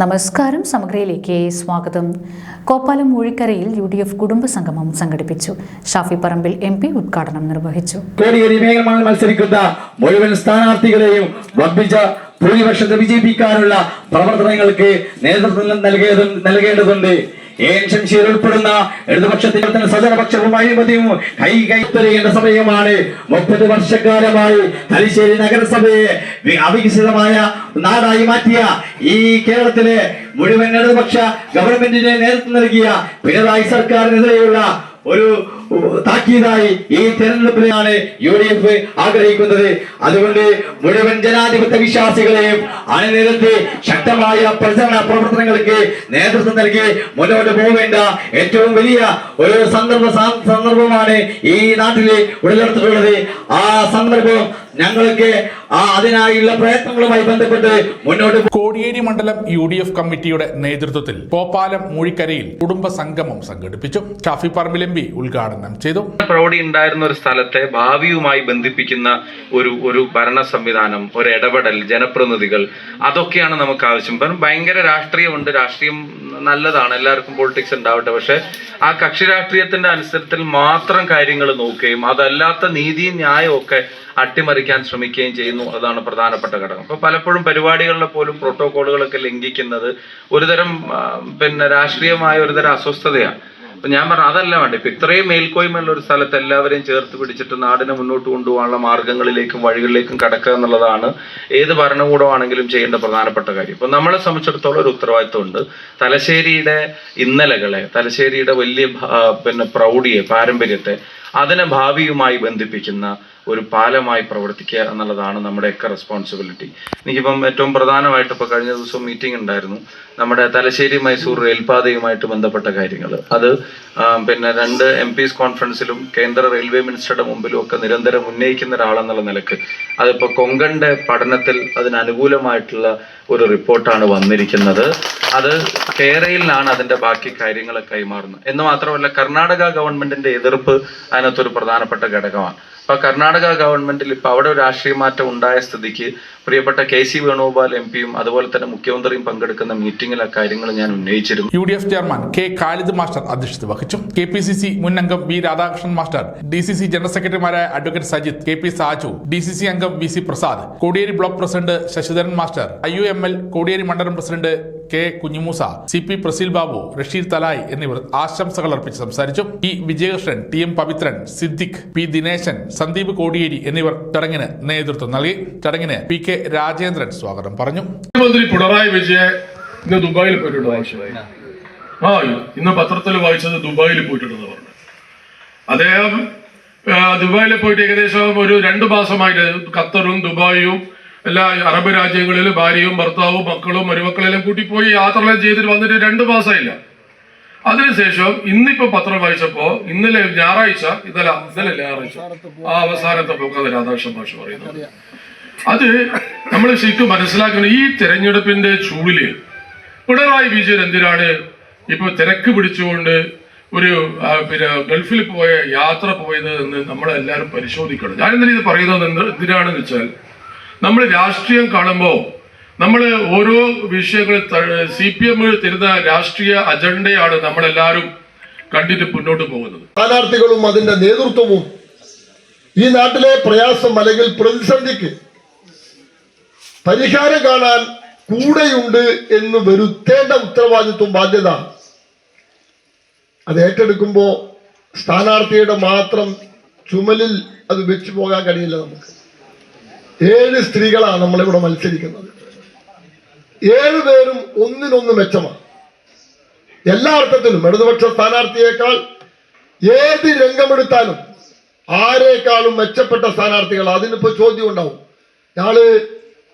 നമസ്കാരം സമഗ്രയിലേക്ക് സ്വാഗതം. കോപ്പാലം മൂഴിക്കരയിൽ യു ഡി എഫ് കുടുംബസംഗമം സംഘടിപ്പിച്ചു. ഷാഫി പറമ്പിൽ എം പി ഉദ്ഘാടനം നിർവഹിച്ചു. മത്സരിക്കുന്ന മുഴുവൻ സ്ഥാനാർത്ഥികളെയും ഭൂരിപക്ഷത്തെ വിജയിപ്പിക്കാനുള്ള പ്രവർത്തനങ്ങൾക്ക് നേതൃത്വം നൽകേണ്ട നൽകേണ്ടതുണ്ട്. ശംഷീർ ഉൾപ്പെടുന്ന ഇടതുപക്ഷത്തിന് സ്വജനപക്ഷവും അഴിമതിയും കൈ കൈത്തൊരിയേണ്ട സമയമാണ്. മുപ്പത് വർഷക്കാലമായി തലശ്ശേരി നഗരസഭയെ അവികസിതമായ നാടായി മാറ്റിയ ഈ കേരളത്തിലെ മുഴുവൻ ഇടതുപക്ഷ ഗവൺമെന്റിന് നേതൃത്വം നൽകിയ പിണറായി സർക്കാരിനെതിരെയുള്ള ഒരു താക്കീതായി ഈ തെരഞ്ഞെടുപ്പിലാണ് യു ഡി എഫ് ആഗ്രഹിക്കുന്നത്. അതുകൊണ്ട് മുഴുവൻ ജനാധിപത്യ വിശ്വാസികളെയും അണിനിരത്തി ശക്തമായ പ്രചരണ പ്രവർത്തനങ്ങൾക്ക് നേതൃത്വം നൽകി മുന്നോട്ട് പോകേണ്ട ഏറ്റവും വലിയ ഒരു സന്ദർഭ സന്ദർഭമാണ് ഈ നാട്ടിൽ ഉടലെടുത്തിട്ടുള്ളത്. ആ സന്ദർഭം ഞങ്ങൾക്ക് ആ അതിനായുള്ള പ്രയത്നങ്ങളുമായി ബന്ധപ്പെട്ട് മുന്നോട്ട് കോടിയേരി മണ്ഡലം യു ഡി എഫ് കമ്മിറ്റിയുടെ നേതൃത്വത്തിൽ പോപ്പാലം മൂഴിക്കരയിൽ കുടുംബ സംഗമം സംഘടിപ്പിച്ചു. ഷാഫി പറമ്പിൽ എം പി ഉദ്ഘാടനം ചെയ്തു. പ്രൗഢി ഉണ്ടായിരുന്ന ഒരു സ്ഥലത്തെ ഭാവിയുമായി ബന്ധിപ്പിക്കുന്ന ഒരു ഒരു ഭരണ സംവിധാനം ഒരു ഇടപെടൽ ജനപ്രതിനിധികൾ അതൊക്കെയാണ് നമുക്ക് ആവശ്യം. ഭയങ്കര രാഷ്ട്രീയമുണ്ട്. രാഷ്ട്രീയം നല്ലതാണ്. എല്ലാവർക്കും പൊളിറ്റിക്സ് ഉണ്ടാവട്ടെ. പക്ഷെ ആ കക്ഷി രാഷ്ട്രീയത്തിന്റെ അനുസരത്തിൽ മാത്രം കാര്യങ്ങൾ നോക്കുകയും അതല്ലാത്ത നീതിയും ന്യായവും ഒക്കെ അട്ടിമറിക്കാൻ ശ്രമിക്കുകയും ചെയ്യുന്നു. അതാണ് പ്രധാനപ്പെട്ട ഘടകം. അപ്പൊ പലപ്പോഴും പരിപാടികളിലെ പോലും പ്രോട്ടോകോളുകളൊക്കെ ലംഘിക്കുന്നത് ഒരുതരം പിന്നെ രാഷ്ട്രീയമായ ഒരുതരം അസ്വസ്ഥതയാണ്. അപ്പൊ ഞാൻ പറഞ്ഞു അതല്ല വേണ്ട. ഇപ്പൊ ഇത്രയും മേൽക്കോയ്മയുള്ള ഒരു സ്ഥലത്ത് എല്ലാവരെയും ചേർത്ത് പിടിച്ചിട്ട് നാടിനെ മുന്നോട്ട് കൊണ്ടുപോകാനുള്ള മാർഗങ്ങളിലേക്കും വഴികളിലേക്കും കടക്കുക എന്നുള്ളതാണ് ഏത് ഭരണകൂടമാണെങ്കിലും ചെയ്യേണ്ട പ്രധാനപ്പെട്ട കാര്യം. ഇപ്പൊ നമ്മളെ സംബന്ധിച്ചിടത്തോളം ഒരു ഉത്തരവാദിത്വമുണ്ട്. തലശ്ശേരിയുടെ ഇന്നലകളെ തലശ്ശേരിയുടെ വലിയ പിന്നെ പ്രൗഢിയെ പാരമ്പര്യത്തെ അതിനെ ഭാവിയുമായി ബന്ധിപ്പിക്കുന്ന ഒരു പാലമായി പ്രവർത്തിക്കുക എന്നുള്ളതാണ് നമ്മുടെയൊക്കെ റെസ്പോൺസിബിലിറ്റി എനിക്കിപ്പം ഏറ്റവും പ്രധാനമായിട്ട് ഇപ്പോൾ കഴിഞ്ഞ ദിവസം മീറ്റിംഗ് ഉണ്ടായിരുന്നു. നമ്മുടെ തലശ്ശേരി മൈസൂർ റെയിൽപാതയുമായിട്ട് ബന്ധപ്പെട്ട കാര്യങ്ങൾ അത് പിന്നെ രണ്ട് എം പീസ് കോൺഫറൻസിലും കേന്ദ്ര റെയിൽവേ മിനിസ്റ്ററുടെ മുമ്പിലും ഒക്കെ നിരന്തരം ഉന്നയിക്കുന്ന ഒരാളെന്നുള്ള നിലയ്ക്ക് അതിപ്പോൾ കൊങ്കണിന്റെ പഠനത്തിൽ അതിനനുകൂലമായിട്ടുള്ള ഒരു റിപ്പോർട്ടാണ് വന്നിരിക്കുന്നത്. അത് കേരളയിലാണ് അതിന്റെ ബാക്കി കാര്യങ്ങൾ കൈമാറുന്നത്. എന്ന് മാത്രമല്ല കർണാടക ഗവൺമെന്റിന്റെ എതിർപ്പ് അതിനകത്തൊരു പ്രധാനപ്പെട്ട ഘടകമാണ്. അപ്പൊ കർണാടക ഗവൺമെന്റിൽ ഇപ്പൊ അവിടെ ഒരു രാഷ്ട്രീയ മാറ്റം ഉണ്ടായ സ്ഥിതിക്ക് പ്രിയപ്പെട്ട കെ സി വേണുഗോപാൽ എം പിയും അതുപോലെ തന്നെ മുഖ്യമന്ത്രിയും പങ്കെടുക്കുന്ന മീറ്റിംഗിൽ ആ കാര്യങ്ങൾ ഞാൻ ഉന്നയിച്ചിരുന്നു. U D F chairman K Khalid master അധ്യക്ഷത വഹിച്ചു. കെ പി സി സി മുൻ അംഗം V Radhakrishnan master D C C general സെക്രട്ടറിമാരായ advocate Sajith K P Saju D C C അംഗം V C Prasad Kodiyeri block president Sasidharan master I U M L Kodiyeri മണ്ഡലം president K Kunhimoosa C P Praseel Babu Rasheed Thalai എന്നിവർ ആശംസകൾ അർപ്പിച്ച് സംസാരിച്ചു. E Vijayakrishnan T M Pavithran Siddique P Dineshan Sandeep Kodiyeri എന്നിവർ ചടങ്ങിന് നേതൃത്വം നൽകി. ചടങ്ങിന് പി കെ രാജേന്ദ്രൻ സ്വാഗതം പറഞ്ഞു. മുഖ്യമന്ത്രി പിണറായി വിജയൻ ഇന്ന് ദുബായിൽ പോയിട്ടുണ്ട് ആവശ്യമായി ആ ഇന്ന് പത്രത്തിൽ വായിച്ചത് ദുബായിൽ പോയിട്ടുണ്ടെന്ന് പറഞ്ഞു. അദ്ദേഹം ദുബായിൽ പോയിട്ട് ഏകദേശം ഒരു രണ്ട് മാസമായിട്ട് ഖത്തറും ദുബായും എല്ലാ അറബ് രാജ്യങ്ങളിലും ഭാര്യയും ഭർത്താവും മക്കളും മരുമക്കളെല്ലാം കൂട്ടി പോയി യാത്രകൾ ചെയ്തിട്ട് വന്നിട്ട് രണ്ട് മാസമായില്ല. അതിനുശേഷം ഇന്നിപ്പോ പത്രം വായിച്ചപ്പോ ഇന്നലെ ഞായറാഴ്ച ഇന്നലെ ഇന്നലെ ഞായറാഴ്ച. ആ അവസാനത്തെ പോക്കത് രാധാകൃഷ്ണൻ ഭാഷ പറയുന്നത് അത് നമ്മൾ ശരിക്കും മനസ്സിലാക്കണം ഈ തെരഞ്ഞെടുപ്പിന്റെ ചൂടിൽ പിണറായി വിജയൻ എന്തിനാണ് ഇപ്പൊ തിരക്ക് പിടിച്ചുകൊണ്ട് ഒരു പിന്നെ ഗൾഫിൽ പോയ യാത്ര പോയത് എന്ന് നമ്മളെല്ലാവരും പരിശോധിക്കണം. ഞാൻ എന്തിനാ ഇത് പറയുന്നത് എന്ത് എന്തിനാണെന്ന് വെച്ചാൽ നമ്മൾ രാഷ്ട്രീയം കാണുമ്പോൾ നമ്മൾ ഓരോ വിഷയങ്ങൾ സി പി എം തരുന്ന രാഷ്ട്രീയ അജണ്ടയാണ് നമ്മളെല്ലാവരും കണ്ടിട്ട് മുന്നോട്ട് പോകുന്നത്. സ്ഥാനാർത്ഥികളും അതിന്റെ നേതൃത്വവും ഈ നാട്ടിലെ പ്രയാസം അല്ലെങ്കിൽ പ്രതിസന്ധിക്ക് പരിഹാരം കാണാൻ കൂടെയുണ്ട് എന്ന് വരുത്തേണ്ട ഉത്തരവാദിത്വം ബാധ്യത. അത് ഏറ്റെടുക്കുമ്പോൾ സ്ഥാനാർത്ഥിയുടെ മാത്രം ചുമലിൽ അത് വെച്ചു പോകാൻ കഴിയില്ല നമുക്ക്. ഏഴ് സ്ത്രീകളാണ് നമ്മളിവിടെ മത്സരിക്കുന്നത്. ഏഴ് പേരും ഒന്നിനൊന്ന് മെച്ചമാണ്. എല്ലാ അർത്ഥത്തിലും ഇടതുപക്ഷ സ്ഥാനാർത്ഥിയേക്കാൾ ഏത് രംഗമെടുത്താലും ആരേക്കാളും മെച്ചപ്പെട്ട സ്ഥാനാർത്ഥികൾ അതിനിപ്പോ ചോദ്യം ഉണ്ടാവും. ഞാൾ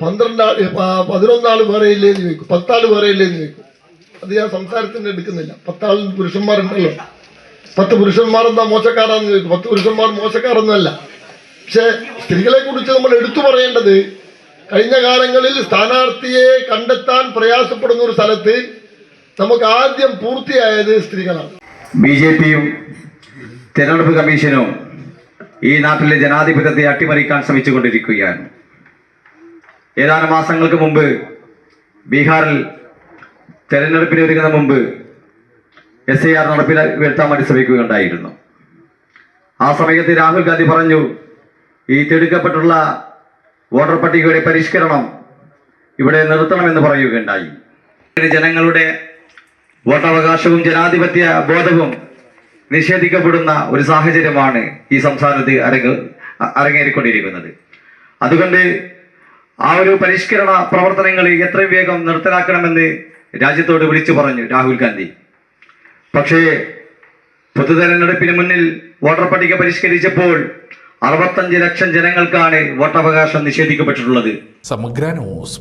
പന്ത്രണ്ടാൾ പതിനൊന്നാൾ വേറെ ഇല്ലേന്ന് ചോദിക്കും. പത്താൾ വേറെ ഇല്ലേന്ന് ചോദിക്കും. അത് ഞാൻ സംസാരത്തിന് എടുക്കുന്നില്ല. പത്താൾ പുരുഷന്മാരുണ്ടല്ലോ. പത്ത് പുരുഷന്മാരെന്താ മോശക്കാരാന്ന് ചോദിക്കും. പത്ത് പുരുഷന്മാർ മോശക്കാരൊന്നുമല്ല. പക്ഷെ സ്ത്രീകളെ കുറിച്ച് നമ്മൾ എടുത്തു പറയേണ്ടത് കഴിഞ്ഞ കാലങ്ങളിൽ സ്ഥാനാർത്ഥിയെ കണ്ടെത്താൻ പ്രയാസപ്പെടുന്ന ഒരു സ്ഥലത്ത് നമുക്ക് ആദ്യം പൂർത്തിയായത് സ്ത്രീകളാണ്. ബി ജെ പിയും തെരഞ്ഞെടുപ്പ് കമ്മീഷനും ഈ നാട്ടിലെ ജനാധിപത്യത്തെ അട്ടിമറിക്കാൻ ശ്രമിച്ചുകൊണ്ടിരിക്കുകയാണ്. ഏതാനും മാസങ്ങൾക്ക് മുമ്പ് ബീഹാറിൽ തെരഞ്ഞെടുപ്പിന് ഒരുങ്ങുന്ന മുമ്പ് എസ് ഐ ആർ നടപ്പിൽ വരുത്താൻ വേണ്ടി ശ്രമിക്കുകയുണ്ടായിരുന്നു. ആ സമയത്ത് രാഹുൽ ഗാന്ധി പറഞ്ഞു ഈ തിടുക്കപ്പെട്ടുള്ള വോട്ടർ പട്ടികയുടെ പരിഷ്കരണം ഇവിടെ നിർത്തണമെന്ന് പറയുകയുണ്ടായി. ജനങ്ങളുടെ വോട്ടവകാശവും ജനാധിപത്യ ബോധവും നിഷേധിക്കപ്പെടുന്ന ഒരു സാഹചര്യമാണ് ഈ സംസ്ഥാനത്ത് അരങ്ങ് അരങ്ങേറിക്കൊണ്ടിരിക്കുന്നത്. അതുകൊണ്ട് ആ ഒരു പരിഷ്കരണ പ്രവർത്തനങ്ങൾ എത്രയും വേഗം നിർത്തലാക്കണമെന്ന് രാജ്യത്തോട് വിളിച്ചു പറഞ്ഞു രാഹുൽ ഗാന്ധി. പക്ഷേ പൊതുതെരഞ്ഞെടുപ്പിന് മുന്നിൽ വോട്ടർ പട്ടിക പരിഷ്കരിച്ചപ്പോൾ അറുപത്തഞ്ച് ലക്ഷം ജനങ്ങൾക്കാണ് വോട്ടവകാശം നിഷേധിക്കപ്പെട്ടിട്ടുള്ളത്. സമഗ്ര ന്യൂസ്